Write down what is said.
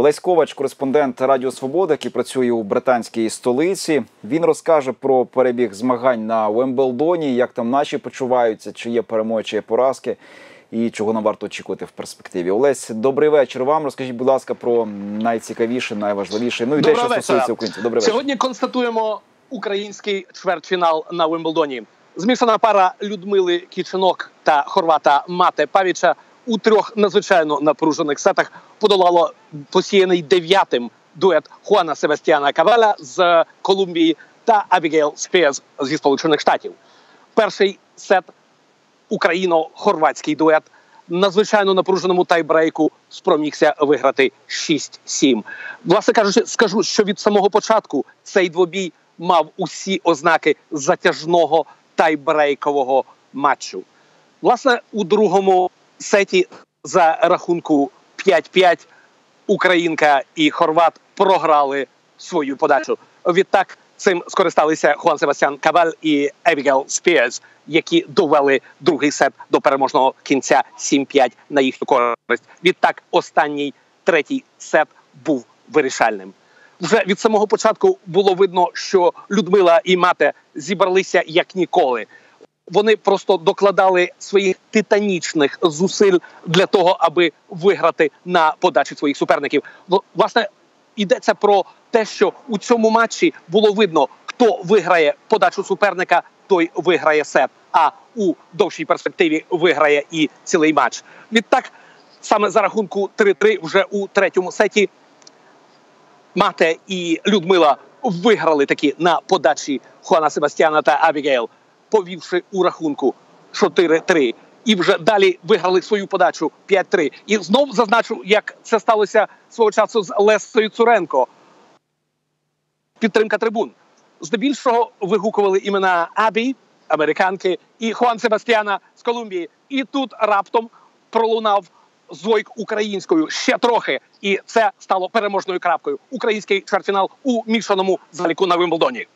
Олесь Ковач, кореспондент Радіо Свобода, який працює у британській столиці. Він розкаже про перебіг змагань на Уемблдоні, як там наші почуваються, чи є перемоги, чи є поразки, і чого нам варто очікувати в перспективі. Олесь, добрий вечір вам. Розкажіть, будь ласка, про найцікавіше, найважливіше. Ну і те, що стосується українців. Добрий вечір. Сьогодні констатуємо український чвертьфінал на Уемблдоні. Змішана пара Людмили Кічинок та Хорвата Мате Павіча у трьох надзвичайно напружених сетах подолало посіяний дев'ятим дует Хуана Себастьяна Кавеля з Колумбії та Абігейл Спєз зі Сполучених Штатів. Перший сет україно-хорватський дует надзвичайно напруженому тайбрейку спромігся виграти 6-7. Власне кажучи, скажу, що від самого початку цей двобій мав усі ознаки затяжного тайбрейкового матчу. Власне, у другому сеті за рахунку 5-5 Українка і Хорват програли свою подачу. Відтак цим скористалися Хуан Себастьян Кабаль і Евігел Спіерс, які довели другий сет до переможного кінця 7-5 на їхню користь. Відтак, останній третій сет був вирішальним. Вже від самого початку було видно, що Людмила і Мате зібралися як ніколи. Вони просто докладали своїх титанічних зусиль для того, аби виграти на подачі своїх суперників. Власне, йдеться про те, що у цьому матчі було видно, хто виграє подачу суперника, той виграє сет. А у довшій перспективі виграє і цілий матч. Відтак, саме за рахунку 3-3 вже у третьому сеті Мате і Людмила виграли таки на подачі Хуана Себастьяна та Абігейл, повівши у рахунку 4-3. І вже далі виграли свою подачу 5-3. І знов зазначу, як це сталося свого часу з Лесою Цуренко. Підтримка трибун. Здебільшого вигукували імена Абі, американки, і Хуан Себастьяна з Колумбії. І тут раптом пролунав зойк українською ще трохи, і це стало переможною крапкою. Український чвертьфінал у мішаному заліку на Вимблдоні.